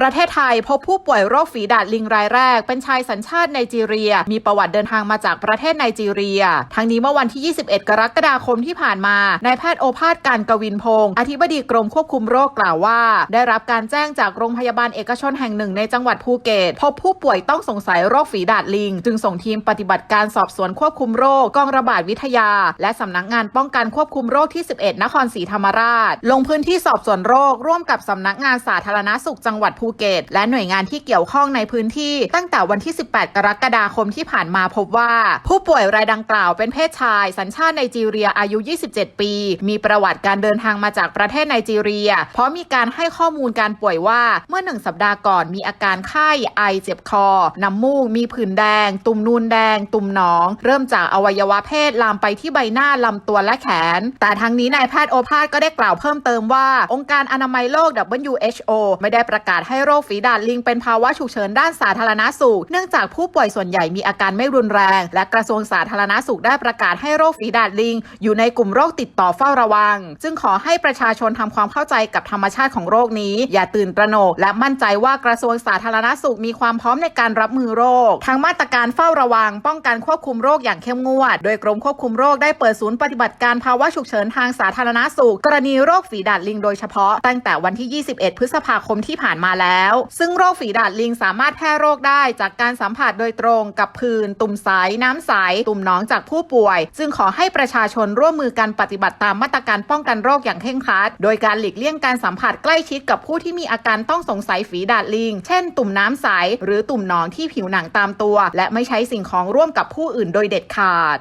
ประเทศไทยพบผู้ป่วยโรคฝีดาดลิงรายแรก เป็นชายสัญชาติไนจีเรีย มีประวัติเดินทางมาจากประเทศไนจีเรีย ทั้งนี้เมื่อวันที่ 21 กรกฎาคมที่ผ่านมานายแพทย์โอภาสการกวินพงศ์อธิบดีกรมควบคุมโรคกล่าวว่า ได้รับการแจ้งจากโรงพยาบาลเอกชนแห่งหนึ่งในจังหวัดภูเก็ตพบผู้ป่วยต้องสงสัยโรคฝีดาดลิง จึงส่งทีมปฏิบัติการสอบสวนควบคุมโรคกองระบาดวิทยา และสำนักงานป้องกันควบคุมโรคที่ 11 นครศรีธรรมราช ลงพื้นที่สอบสวนโรคร่วมกับสำนักงานสาธารณสุขจังหวัดภูเก็ต และหน่วยงานที่เกี่ยวข้องในพื้นที่ตั้งแต่วันที่ 18 กรกฎาคมที่ผ่านมาพบว่า ผู้ป่วยรายดังกล่าวเป็นเพศชาย สัญชาติไนจีเรียอายุ 27 ปี มีประวัติการเดินทางมาจากประเทศไนจีเรีย เพราะมีการให้ข้อมูลการป่วยว่าเมื่อหนึ่งสัปดาห์ก่อนมีอาการไข้ไอเจ็บคอ น้ำมูก มีผื่นแดง ตุ่มนูนแดง ตุ่มหนอง เริ่มจากอวัยวะเพศลามไปที่ใบหน้าลำตัวและแขน แต่ทั้งนี้นายแพทย์โอภาสก็ได้กล่าวเพิ่มเติมว่า องค์การอนามัยโลก WHO ไม่ได้ประกาศให้ให้โรคฝีดาดลิงเป็นภาวะฉุกเฉินด้านสาธารณสุข เนื่องจากผู้ป่วยส่วนใหญ่มีอาการไม่รุนแรง และกระทรวงสาธารณสุขได้ประกาศให้โรคฝีดาดลิง อยู่ในกลุ่มโรคติดต่อเฝ้าระวัง จึงขอให้ประชาชนทำความเข้าใจกับธรรมชาติของโรคนี้ อย่าตื่นตระหนก และมั่นใจว่ากระทรวงสาธารณสุขมีความพร้อมในการรับมือโรคทั้งมาตรการเฝ้าระวัง ป้องกันควบคุมโรคอย่างเข้มงวด โดยกรมควบคุมโรคได้เปิดศูนย์ปฏิบัติการภาวะฉุกเฉินทางสาธารณสุข กรณีโรคฝีดาดลิง โดยเฉพาะตั้งแต่วันที่ 21 พฤษภาคมที่ผ่านมาแล้วซึ่งโรคฝีดาดลิงสามารถแพร่โรคได้จากการสัมผัสโดยตรงกับผื่นตุ่มใสน้ำใส ตุ่มหนองจากผู้ป่วย จึงขอให้ประชาชนร่วมมือกันปฏิบัติตามมาตรการป้องกันโรคอย่างเคร่งครัด โดยการหลีกเลี่ยงการสัมผัสใกล้ชิดกับผู้ที่มีอาการต้องสงสัยฝีดาดลิง เช่น ตุ่มน้ำใส หรือตุ่มหนองที่ผิวหนังตามตัว และไม่ใช้สิ่งของร่วมกับผู้อื่นโดยเด็ดขาด